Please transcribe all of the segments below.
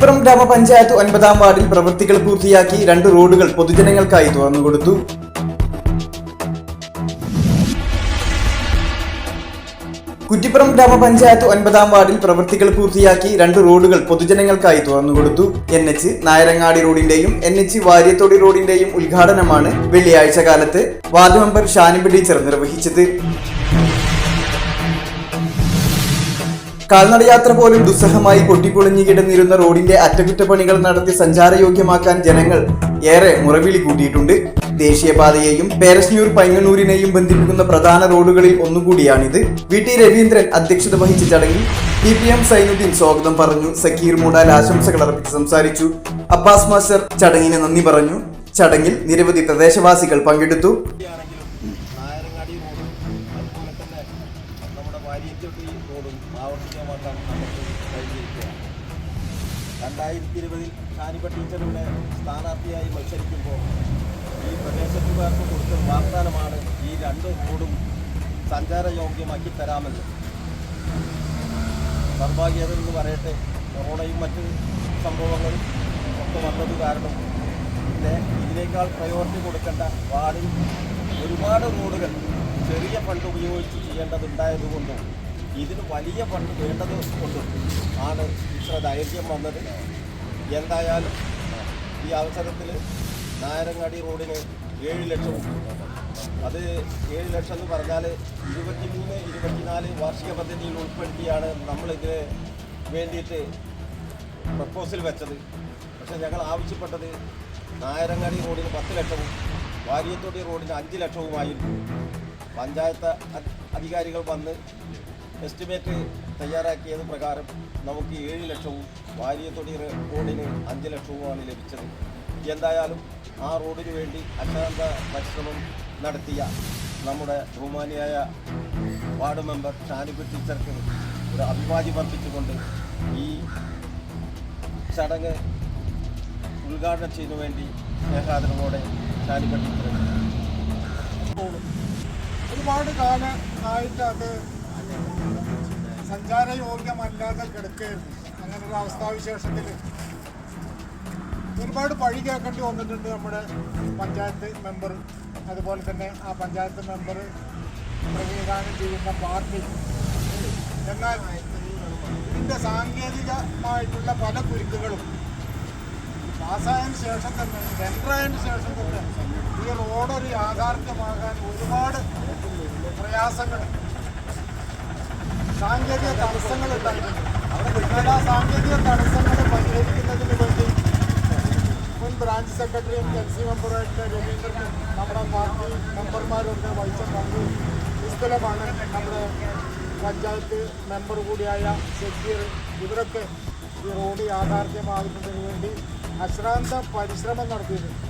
കുറ്റിപ്പുറം ഗ്രാമപഞ്ചായത്ത് ഒൻപതാം വാർഡിൽ പ്രവൃത്തികൾ പൂർത്തിയാക്കി രണ്ട് റോഡുകൾ പൊതുജനങ്ങൾക്കായി തുറന്നുകൊടുത്തു കുറ്റിപ്പുറം ഗ്രാമപഞ്ചായത്ത് ഒൻപതാം വാർഡിൽ പ്രവൃത്തികൾ പൂർത്തിയാക്കി രണ്ട് റോഡുകൾ പൊതുജനങ്ങൾക്കായി തുറന്നുകൊടുത്തു എൻ എച്ച് നായരങ്ങാടി റോഡിന്റെയും എൻ എച്ച് വാര്യത്തോടി റോഡിന്റെയും ഉദ്ഘാടനമാണ് വെള്ളിയാഴ്ച കാലത്ത് വാർഡ് മെമ്പർ ഷാനിബ് ടീച്ചർ നിർവഹിച്ചത്. കാൽനടയാത്ര പോലും ദുസ്സഹമായി പൊട്ടിപ്പൊളിഞ്ഞു കിടന്നിരുന്ന റോഡിന്റെ അറ്റകുറ്റപ്പണികൾ നടത്തി സഞ്ചാരയോഗ്യമാക്കാൻ ജനങ്ങൾ ഏറെ മുറവിളി കൂട്ടിയിട്ടുണ്ട്. ദേശീയപാതയെയും പേരശ്നൂർ പയ്യന്നൂരിനെയും ബന്ധിപ്പിക്കുന്ന പ്രധാന റോഡുകളിൽ ഒന്നുകൂടിയാണിത്. വി ടി രവീന്ദ്രൻ അധ്യക്ഷത വഹിച്ച ചടങ്ങിൽ ടി പി എം സൈനുദ്ദീൻ സ്വാഗതം പറഞ്ഞു. സക്കീർ മൂടാൽ ആശംസകൾ അർപ്പിച്ച് സംസാരിച്ചു. അബ്ബാസ് മാസ്റ്റർ ചടങ്ങിന് നന്ദി പറഞ്ഞു. ചടങ്ങിൽ നിരവധി പ്രദേശവാസികൾ പങ്കെടുത്തു. രണ്ടായിരത്തി ഇരുപതിൽ ഷാനിബ ടീച്ചറുടെ സ്ഥാനാർത്ഥിയായി മത്സരിക്കുമ്പോൾ ഈ പ്രദേശത്തുകാർക്ക് കൊടുത്ത വാഗ്ദാനമാണ് ഈ രണ്ട് റോഡും സഞ്ചാരയോഗ്യമാക്കി തരാമെന്ന്. നിർഭാഗ്യത എന്ന് പറയട്ടെ കൊറോണയും മറ്റ് സംഭവങ്ങളും ഒക്കെ വന്നത് കാരണം പിന്നെ ഇതിനേക്കാൾ പ്രയോറിറ്റി കൊടുക്കേണ്ട വാർഡിൽ ഒരുപാട് റോഡുകൾ ചെറിയ ഫണ്ട് ഉപയോഗിച്ച് ചെയ്യേണ്ടതുണ്ടായതുകൊണ്ടും ഇതിന് വലിയ ഫണ്ട് വേണ്ടത് കൊണ്ടും ആണ് ഇത്ര ദൈർഘ്യം വന്നത്. എന്തായാലും ഈ അവസരത്തിൽ നായരങ്ങാടി റോഡിന് ഏഴ് ലക്ഷം അത് ഏഴ് ലക്ഷം എന്ന് പറഞ്ഞാൽ ഇരുപത്തിമൂന്ന് ഇരുപത്തിനാല് വാർഷിക പദ്ധതിയിൽ ഉൾപ്പെടുത്തിയാണ് നമ്മളിതിന് വേണ്ടിയിട്ട് പ്രപ്പോസൽ വെച്ചത്. പക്ഷേ ഞങ്ങൾ ആവശ്യപ്പെട്ടത് നായരങ്ങാടി റോഡിന് പത്ത് ലക്ഷവും വാരിയത്തൊടി റോഡിന് അഞ്ച് ലക്ഷവുമായിരുന്നു. പഞ്ചായത്ത് അധ് അധികാരികൾ വന്ന് എസ്റ്റിമേറ്റ് തയ്യാറാക്കിയത് പ്രകാരം നമുക്ക് ഏഴ് ലക്ഷവും വാരിയ റ- റോഡിന് അഞ്ച് ലക്ഷവുമാണ് ലഭിച്ചത്. എന്തായാലും ആ റോഡിന് വേണ്ടി അക്ഷാന്ത പരിശ്രമം നടത്തിയ നമ്മുടെ ബഹുമാനിയായ വാർഡ് മെമ്പർ ഷാനിബ് ടീച്ചർക്ക് ഒരു അഭിവാദ്യം അർപ്പിച്ചുകൊണ്ട് ഈ ചടങ്ങ് ഉദ്ഘാടനം ചെയ്യുന്ന വേണ്ടി സ്നേഹാദരവോടെ ഷാനിബ ടീച്ചർ ഒരുപാട് കാലം ആയിട്ട് സഞ്ചാരയോഗ്യമല്ലാതെ കിടക്കുകയായിരുന്നു. അങ്ങനൊരു അവസ്ഥാവിശേഷത്തിൽ ഒരുപാട് പഴി കേൾക്കേണ്ടി വന്നിട്ടുണ്ട് നമ്മുടെ പഞ്ചായത്ത് മെമ്പർ. അതുപോലെ തന്നെ ആ പഞ്ചായത്ത് മെമ്പർ പ്രതിനിധാനം ചെയ്യുന്ന പാർട്ടി. എന്നാൽ ഇതിന്റെ സാങ്കേതികമായിട്ടുള്ള പല കുരുക്കുകളും പാസ്സായതിനു ശേഷം തന്നെ ടെൻഡറായതിനു ശേഷം തന്നെ ഈ റോഡൊരു യാഥാർത്ഥ്യമാകാൻ ഒരുപാട് പ്രയാസങ്ങൾ സാങ്കേതിക തടസ്സങ്ങൾ ഉണ്ടായിട്ടുണ്ട്. അവിടെ ആ സാങ്കേതിക തടസ്സങ്ങൾ പരിഹരിക്കുന്നതിന് വേണ്ടി മുൻ ബ്രാഞ്ച് സെക്രട്ടറിയും എം സി മെമ്പറുമായിട്ട് രവീന്ദ്രനും നമ്മുടെ പാർട്ടി മെമ്പർമാരൊക്കെ വഹിച്ച പങ്ക് നിസ്തുലമാണ്. നമ്മുടെ പഞ്ചായത്ത് മെമ്പർ കൂടിയായ ഷക്കീർ ഇവരൊക്കെ ഈ റോഡ് യാഥാർത്ഥ്യമാകുന്നതിന് വേണ്ടി അശ്രാന്ത പരിശ്രമം നടത്തിയിട്ടുണ്ട്.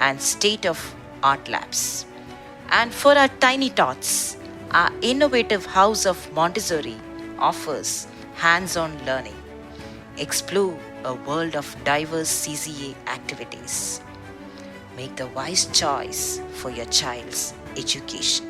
and state of art labs. And for our tiny tots, our innovative House of Montessori offers hands on learning. Explore a world of diverse CCA activities. Make the wise choice for your child's education.